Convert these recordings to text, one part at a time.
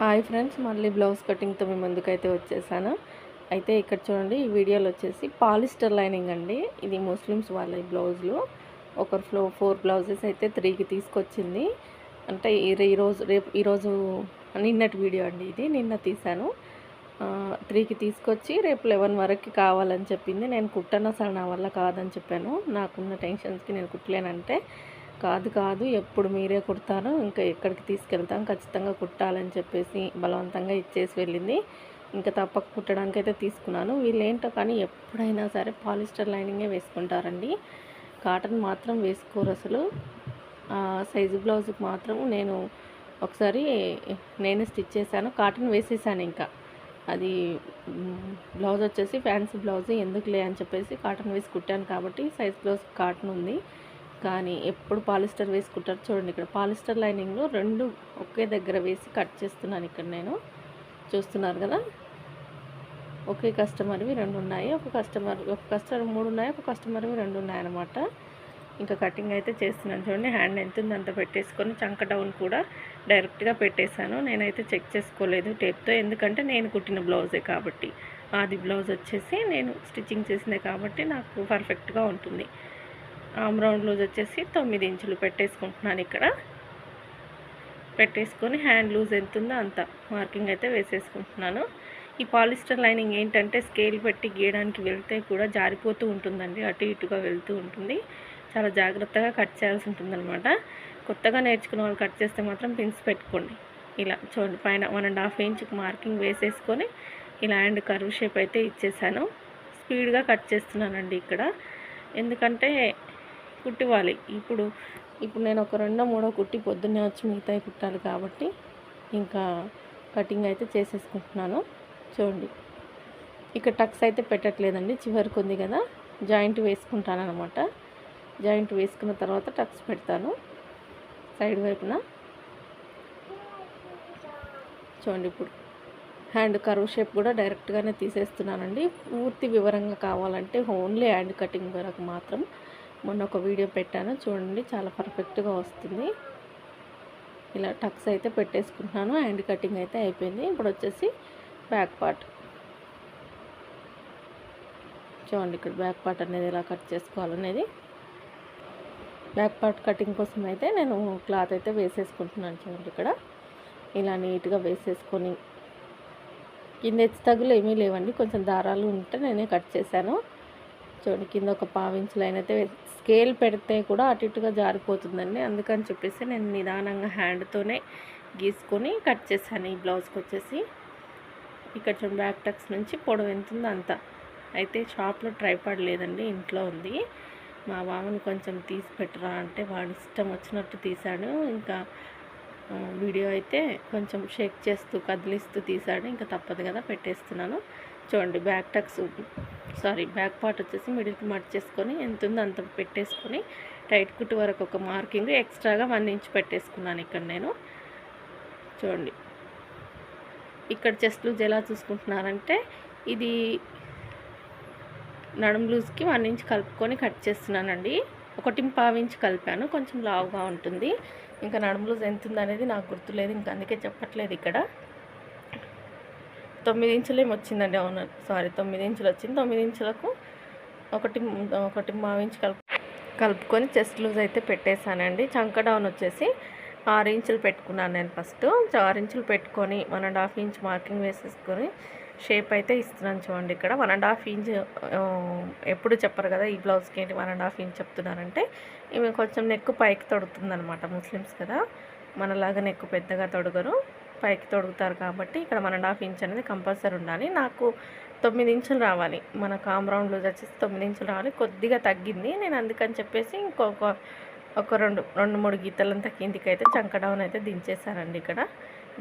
Hi friends మళ్ళీ blouse కటింగ్తో మీ ముందుకైతే వచ్చేసాను. అయితే ఇక్కడ చూడండి ఈ వీడియోలో వచ్చేసి పాలిస్టర్ లైనింగ్ అండి. ఇది ముస్లిమ్స్ వాళ్ళ ఈ బ్లౌజులు. ఒక ఫ్లో ఫోర్ బ్లౌజెస్ అయితే త్రీకి తీసుకొచ్చింది. అంటే ఈరోజు రేపు ఈరోజు నిన్నటి వీడియో అండి ఇది నిన్న తీశాను. త్రీకి తీసుకొచ్చి రేపు లెవెన్ వరకు కావాలని చెప్పింది. నేను కుట్టను అసలు నా వల్ల కాదని చెప్పాను. నాకున్న టెన్షన్స్కి నేను కుట్టలేనంటే కాదు కాదు. ఎప్పుడు మీరే కుడతారు ఇంకా ఎక్కడికి తీసుకెళ్తాం. ఖచ్చితంగా కుట్టాలని చెప్పేసి బలవంతంగా ఇచ్చేసి వెళ్ళింది. ఇంకా తప్పక కుట్టడానికి అయితే తీసుకున్నాను. వీళ్ళు ఏంటో కానీ ఎప్పుడైనా సరే పాలిస్టర్ లైనింగే వేసుకుంటారండి. కాటన్ మాత్రం వేసుకోరు అసలు. సైజు బ్లౌజ్కి మాత్రం నేను ఒకసారి నేనే స్టిచ్ చేశాను. కాటన్ వేసేసాను ఇంకా. అది బ్లౌజ్ వచ్చేసి ఫ్యాన్సీ బ్లౌజ్ ఎందుకులే అని చెప్పేసి కాటన్ వేసి కుట్టాను కాబట్టి సైజ్ బ్లౌజ్ కాటన్ ఉంది. కానీ ఎప్పుడు పాలిస్టర్ వేసుకుంటారు చూడండి ఇక్కడ. పాలిస్టర్ లైనింగ్లో రెండు ఒకే దగ్గర వేసి కట్ చేస్తున్నాను ఇక్కడ నేను. చూస్తున్నారు కదా? ఒకే కస్టమర్వి రెండు ఉన్నాయి. ఒక కస్టమర్ ఒక కస్టమర్ మూడు ఉన్నాయి. ఒక కస్టమర్వి రెండు ఉన్నాయి అనమాట ఇంకా కటింగ్ అయితే చేస్తున్నాను చూడండి. హ్యాండ్ ఎంత ఉందంత అంత పెట్టేసుకొని చంక డౌన్ కూడా డైరెక్ట్గా పెట్టేశాను. నేనైతే చెక్ చేసుకోలేదు టేప్తో ఎందుకంటే నేను కుట్టిన బ్లౌజే కాబట్టి. అది బ్లౌజ్ వచ్చేసి నేను స్టిచ్చింగ్ చేసిందే కాబట్టి నాకు పర్ఫెక్ట్గా ఉంటుంది. ఆమ్ రౌండ్ లూజ్ వచ్చేసి తొమ్మిది ఇంచులు పెట్టేసుకుంటున్నాను ఇక్కడ. పెట్టేసుకొని హ్యాండ్ లూజ్ ఎంత ఉందో అంత మార్కింగ్ అయితే వేసేసుకుంటున్నాను. ఈ పాలిస్టర్ లైనింగ్ ఏంటంటే స్కేల్ పెట్టి గీయడానికి వెళ్తే కూడా జారిపోతూ ఉంటుందండి అటు ఇటుగా వెళ్తూ ఉంటుంది. చాలా జాగ్రత్తగా కట్ చేయాల్సి ఉంటుందన్నమాట. కొత్తగా నేర్చుకున్న వాళ్ళు కట్ చేస్తే మాత్రం పిన్స్ పెట్టుకోండి. ఇలా చూడండి పైన వన్ అండ్ హాఫ్ ఇంచ్కి మార్కింగ్ వేసేసుకొని ఇలా అండ్ కర్వ్ షేప్ అయితే ఇచ్చేసాను. స్పీడ్గా కట్ చేస్తున్నానండి ఇక్కడ. ఎందుకంటే కుట్టివ్వాలి. ఇప్పుడు ఇప్పుడు నేను ఒక రెండో మూడో కుట్టి పొద్దున్నే వచ్చి మిగతాయి కుట్టాలి కాబట్టి ఇంకా కటింగ్ అయితే చేసేసుకుంటున్నాను. చూడండి. ఇక్కడ టక్స్ అయితే పెట్టట్లేదండి. చివరికి ఉంది కదా. జాయింట్ వేసుకుంటాను అనమాట జాయింట్ వేసుకున్న తర్వాత టక్స్ పెడతాను. సైడ్ వైపున. చూడండి ఇప్పుడు. హ్యాండ్ కర్వ్ షేప్ కూడా డైరెక్ట్గానే తీసేస్తున్నానండి. పూర్తి వివరంగా కావాలంటే ఓన్లీ హ్యాండ్ కటింగ్ వరకు మాత్రం. మొన్న ఒక వీడియో పెట్టాను. చూడండి చాలా పర్ఫెక్ట్గా వస్తుంది. ఇలా టక్స్ అయితే పెట్టేసుకుంటున్నాను. హ్యాండ్ కటింగ్ అయితే అయిపోయింది. ఇప్పుడు వచ్చేసి బ్యాక్ పార్ట్. చూడండి ఇక్కడ బ్యాక్ పార్ట్ అనేది ఎలా కట్ చేసుకోవాలనేది. బ్యాక్ పార్ట్ కటింగ్ కోసం అయితే నేను క్లాత్ అయితే వేసేసుకుంటున్నాను చూడండి ఇక్కడ. ఇలా నీట్గా వేసేసుకొని. కింద హెచ్చు తగ్గులు ఏమీ లేవండి. కొంచెం దారాలు ఉంటే నేనే కట్ చేశాను. చూడండి కింద ఒక పావించు లైన్ అయితే స్కేల్ పెడితే కూడా అటు ఇటుగా జారిపోతుందండి. అందుకని చెప్పేసి నేను నిదానంగా హ్యాండ్తోనే గీసుకొని కట్ చేశాను ఈ బ్లౌజ్కి వచ్చేసి. ఇక్కడ చూడండి బ్యాక్ టక్స్ నుంచి పొడవు ఎంత ఉందో అంత. అయితే షాప్లో ట్రైపాడ్ లేదండి ఇంట్లో ఉంది. మా బావని కొంచెం తీసి పెట్టరా అంటే వాడి ఇష్టం వచ్చినట్టు తీశాడు. ఇంకా వీడియో అయితే కొంచెం షేక్ చేస్తూ కదిలిస్తూ తీశాడు. ఇంకా తప్పదు కదా పెట్టేస్తున్నాను. చూడండి back tucks sorry back part వచ్చేసి మిడిల్కి మర్చేసుకొని ఎంత ఉందో అంత పెట్టేసుకొని టైట్ కుట్టు వరకు ఒక మార్కింగ్ ఎక్స్ట్రాగా వన్ ఇంచ్ పెట్టేసుకున్నాను ఇక్కడ నేను. చూడండి. ఇక్కడ చెస్ట్ లూజ్ ఎలా చూసుకుంటున్నారంటే ఇది నడుము లూజ్కి వన్ ఇంచ్ కలుపుకొని కట్ చేస్తున్నానండి. ఒకటి పావు ఇంచ్ కలిపాను కొంచెం లావుగా ఉంటుంది. ఇంకా నడుము లూజ్ ఎంత ఉందనేది నాకు గుర్తులేదు ఇంకా అందుకే చెప్పట్లేదు ఇక్కడ. తొమ్మిది ఇంచులు ఏమి వచ్చిందండి అవును. సారీ తొమ్మిది ఇంచులు వచ్చింది. తొమ్మిది ఇంచులకు ఒకటి ఒకటి పావు కలుపు కలుపుకొని చెస్ట్ లూజ్ అయితే పెట్టేశానండి. చంక డౌన్ వచ్చేసి ఆరు ఇంచులు పెట్టుకున్నాను నేను ఫస్ట్. ఆరు ఇంచులు పెట్టుకొని one and half inch marking వేసేసుకొని షేప్ అయితే ఇస్తున్నాను చూడండి ఇక్కడ. వన్ అండ్ హాఫ్ ఇంచ్ ఎప్పుడు చెప్పరు కదా ఈ బ్లౌజ్కి ఏంటి వన్ అండ్ హాఫ్ ఇంచ్ చెప్తున్నారంటే ఇవి కొంచెం నెక్ పైకి తొడుతుంది అనమాట ముస్లిమ్స్ కదా. మనలాగానే ఎక్కువ పెద్దగా తొడగరు. పైకి తొడుగుతారు కాబట్టి ఇక్కడ వన్ అండ్ హాఫ్ ఇంచ్ అనేది కంపల్సరీ ఉండాలి. నాకు తొమ్మిది ఇంచులు రావాలి. మన కాంబ్రౌండ్ లూజ్ వచ్చేసి తొమ్మిది ఇంచులు రావాలి. కొద్దిగా తగ్గింది. నేను అందుకని చెప్పేసి ఇంకొక ఒక రెండు రెండు మూడు గీతలంతా కిందికి అయితే చంక డౌన్ అయితే దించేసానండి ఇక్కడ.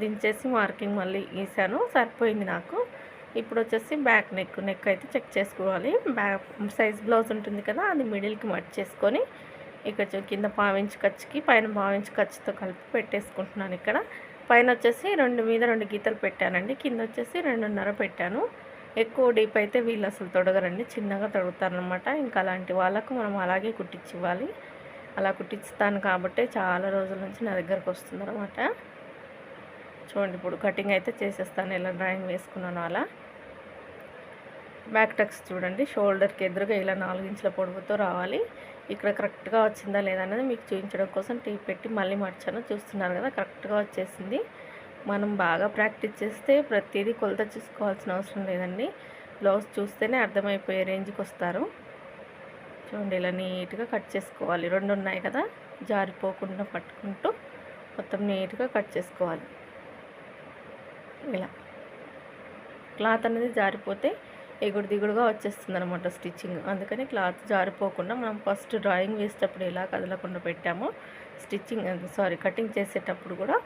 దించేసి మార్కింగ్ మళ్ళీ గీసాను సరిపోయింది నాకు. ఇప్పుడు వచ్చేసి బ్యాక్ నెక్ నెక్ అయితే చెక్ చేసుకోవాలి. బ్యాక్ సైజ్ బ్లౌజ్ ఉంటుంది కదా అది మిడిల్కి మట్ చేసుకొని ఇక్కడ చూ- కింద పావించి ఖర్చుకి పైన పావించి ఖర్చుతో కలిపి పెట్టేసుకుంటున్నాను ఇక్కడ. పైన వచ్చేసి రెండు మీద రెండు గీతలు పెట్టానండి. కింద వచ్చేసి రెండున్నర పెట్టాను. ఎక్కువ డీప్ అయితే వీళ్ళు అసలు తొడగరండి. చిన్నగా తొడుగుతారనమాట ఇంకా అలాంటి వాళ్ళకు మనం అలాగే కుట్టించి ఇవ్వాలి. అలా కుట్టిస్తాను కాబట్టి చాలా రోజుల నుంచి నా దగ్గరకు వస్తుందన్నమాట. చూడండి ఇప్పుడు కటింగ్ అయితే చేసేస్తాను. ఇలా డ్రాయింగ్ వేసుకున్నాను అలా. బ్యాక్ టక్స్ చూడండి. షోల్డర్కి ఎదురుగా ఇలా నాలుగు ఇంచుల పొడవుతో రావాలి. ఇక్కడ కరెక్ట్గా వచ్చిందా లేదా అనేది మీకు చూపించడం కోసం టీ పెట్టి మళ్ళీ మర్చాను. చూస్తున్నారు కదా కరెక్ట్గా వచ్చేసింది. మనం బాగా ప్రాక్టీస్ చేస్తే ప్రతిదీ కొలత చూసుకోవాల్సిన అవసరం లేదండి. బ్లౌజ్ చూస్తేనే అర్థమైపోయే రేంజ్కి వస్తారు. చూడండి ఇలా నీట్గా కట్ చేసుకోవాలి. రెండు ఉన్నాయి కదా జారిపోకుండా పట్టుకుంటూ మొత్తం నీట్గా కట్ చేసుకోవాలి. ఇలా. క్లాత్ అనేది జారిపోతే ఎగుడు దిగుడుగా వచ్చేస్తుంది అనమాట స్టిచ్చింగ్. అందుకని క్లాత్ జారిపోకుండా మనం ఫస్ట్ డ్రాయింగ్ వేసేటప్పుడు ఎలా కదలకుండా పెట్టామో స్టిచ్చింగ్ సారీ కటింగ్ చేసేటప్పుడు కూడా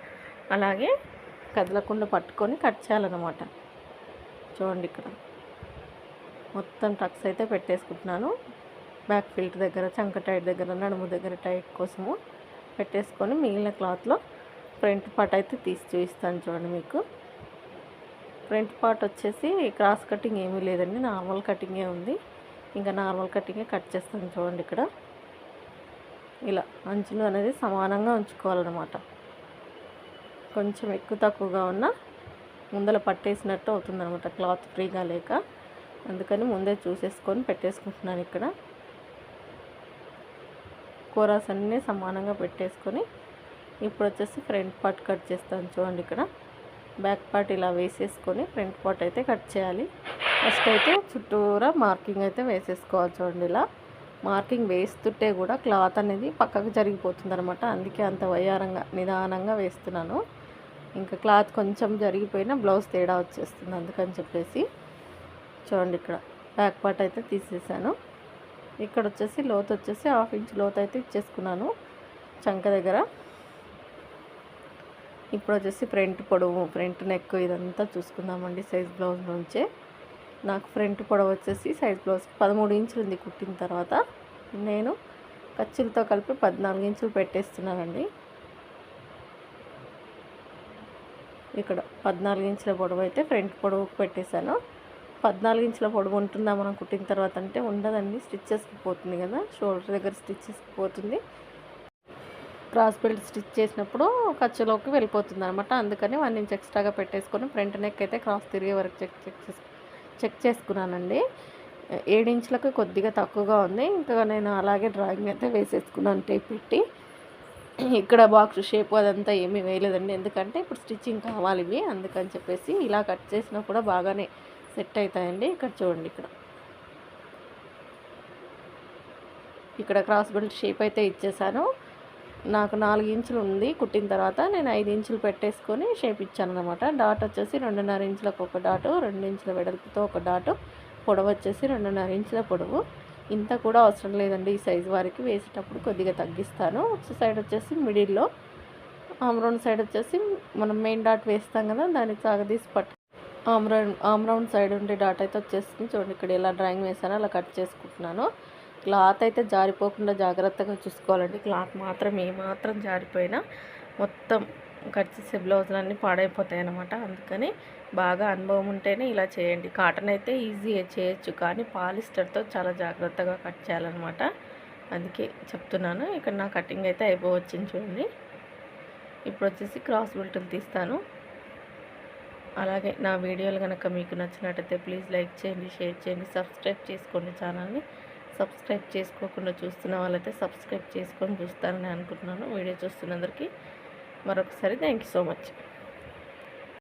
అలాగే కదలకుండా పట్టుకొని కట్ చేయాలన్నమాట. చూడండి ఇక్కడ. మొత్తం టక్స్ అయితే పెట్టేసుకుంటున్నాను. బ్యాక్ ఫిల్ట్ దగ్గర చంక టైట్ దగ్గర నడుము దగ్గర టైట్ కోసము పెట్టేసుకొని మిగిలిన క్లాత్లో ఫ్రంట్ పార్ట్ అయితే తీసి చూపిస్తాను చూడండి మీకు. ఫ్రంట్ పార్ట్ వచ్చేసి క్రాస్ కటింగ్ ఏమీ లేదండి. నార్మల్ కటింగే ఉంది. ఇంకా నార్మల్ కటింగే కట్ చేస్తాను చూడండి ఇక్కడ. ఇలా అంచులు అనేది సమానంగా ఉంచుకోవాలన్నమాట. కొంచెం ఎక్కువ తక్కువగా ఉన్న ముందల పట్టేసినట్టు అవుతుందన్నమాట క్లాత్ ఫ్రీగా లేక. అందుకని ముందే చూసేసుకొని పెట్టేసుకుంటున్నాను ఇక్కడ. కూరస్ అన్నీ సమానంగా పెట్టేసుకొని ఇప్పుడు వచ్చేసి ఫ్రంట్ పార్ట్ కట్ చేస్తాను చూడండి ఇక్కడ. బ్యాక్ పార్ట్ ఇలా వేసేసుకొని ఫ్రంట్ పార్ట్ అయితే కట్ చేయాలి. ఫస్ట్ అయితే చుట్టూరా మార్కింగ్ అయితే వేసేసుకోవాలి చూడండి ఇలా. మార్కింగ్ వేస్తుంటే కూడా క్లాత్ అనేది పక్కకు జరిగిపోతుంది అనమాట అందుకే అంత వయ్యారంగా నిదానంగా వేస్తున్నాను. ఇంకా క్లాత్ కొంచెం జరిగిపోయినా బ్లౌజ్ తేడా వచ్చేస్తుంది అందుకని చెప్పేసి. చూడండి ఇక్కడ బ్యాక్ పార్ట్ అయితే తీసేసాను. ఇక్కడ వచ్చేసి లోత్ వచ్చేసి హాఫ్ ఇంచ్ లోత్ అయితే ఇచ్చేసుకున్నాను. చంక దగ్గర. ఇప్పుడు వచ్చేసి ఫ్రంట్ పొడవు ఫ్రంట్ నెక్ ఇదంతా చూసుకుందామండి సైజ్ బ్లౌజ్ నుంచే. నాకు ఫ్రంట్ పొడవు వచ్చేసి సైజ్ బ్లౌజ్ పదమూడు ఇంచులు ఉంది కుట్టిన తర్వాత నేను ఖర్చులతో కలిపి పద్నాలుగు ఇంచులు పెట్టేస్తున్నానండి. ఇక్కడ పద్నాలుగు ఇంచుల పొడవు అయితే ఫ్రంట్ పొడవుకు పెట్టేశాను. పద్నాలుగు ఇంచుల పొడవు ఉంటుందా మనం కుట్టిన తర్వాత అంటే ఉండదండి స్టిచ్చెస్కి పోతుంది కదా షోల్డర్ దగ్గర స్టిచ్చెస్కి పోతుంది. క్రాస్ బెల్ట్ స్టిచ్ చేసినప్పుడు ఖర్చులోకి వెళ్ళిపోతుంది అనమాట అందుకని వన్ ఇంచ్ ఎక్స్ట్రాగా పెట్టేసుకొని ఫ్రంట్ నెక్ అయితే క్రాస్ తిరిగే వరకు చెక్ చెక్ చెక్ చేసుకున్నానండి. ఏడించులకు కొద్దిగా తక్కువగా ఉంది. ఇంకా నేను అలాగే డ్రాయింగ్ అయితే వేసేసుకున్నాను టేప్ పెట్టి. ఇక్కడ బాక్స్ షేప్ అదంతా ఏమీ వేయలేదండి. ఎందుకంటే ఇప్పుడు స్టిచ్చింగ్ కావాలి ఇవి. అందుకని చెప్పేసి ఇలా కట్ చేసినా కూడా బాగానే సెట్ అవుతాయండి. ఇక్కడ చూడండి ఇక్కడ. ఇక్కడ క్రాస్ బెల్ట్ షేప్ అయితే ఇచ్చేసాను. నాకు నాలుగు ఇంచులు ఉంది కుట్టిన తర్వాత నేను ఐదు ఇంచులు పెట్టేసుకొని షేప్ ఇచ్చాను అనమాట డాట్ వచ్చేసి రెండున్నర ఇంచులకు ఒక డాటు రెండు ఇంచుల వెడల్పుతో ఒక డాటు పొడవు వచ్చేసి రెండున్నర ఇంచుల పొడవు. ఇంత కూడా అవసరం లేదండి ఈ సైజు వారికి వేసేటప్పుడు కొద్దిగా తగ్గిస్తాను. సైడ్ వచ్చేసి మిడిల్లో ఆమ్రౌండ్ సైడ్ వచ్చేసి మనం మెయిన్ డాట్ వేస్తాం కదా దానికి సాగదీసి పట్టు ఆమ్రౌండ్ ఆమ్రౌండ్ సైడ్ ఉండే డాట్ అయితే వచ్చేసింది. చూడండి ఇక్కడ ఎలా డ్రాయింగ్ వేసానో అలా కట్ చేసుకుంటున్నాను. క్లాత్ అయితే జారిపోకుండా జాగ్రత్తగా చూసుకోవాలండి. క్లాత్ మాత్రం ఏమాత్రం జారిపోయినా మొత్తం కట్ చేసే బ్లౌజులు అన్నీ పాడైపోతాయి అన్నమాట అందుకని బాగా అనుభవం ఉంటేనే ఇలా చేయండి. కాటన్ అయితే ఈజీ చేయొచ్చు కానీ పాలిస్టర్తో చాలా జాగ్రత్తగా కట్ చేయాలన్నమాట. అందుకే చెప్తున్నాను ఇక్కడ నా కటింగ్ అయితే అయిపోవచ్చింది చూడండి. ఇప్పుడు వచ్చేసి క్రాస్ బెల్టులు తీస్తాను. అలాగే నా వీడియోలు కనుక మీకు నచ్చినట్టయితే ప్లీజ్ లైక్ చేయండి షేర్ చేయండి సబ్స్క్రైబ్ చేసుకోండి ఛానల్ని. సబ్స్క్రైబ్ చేసుకోకుండా చూస్తున్న వాళ్ళైతే సబ్స్క్రైబ్ చేసుకొని చూస్తారని అనుకుంటున్నాను. వీడియో చూస్తున్నందరికీ మరొకసారి థ్యాంక్ యూ సో మచ్.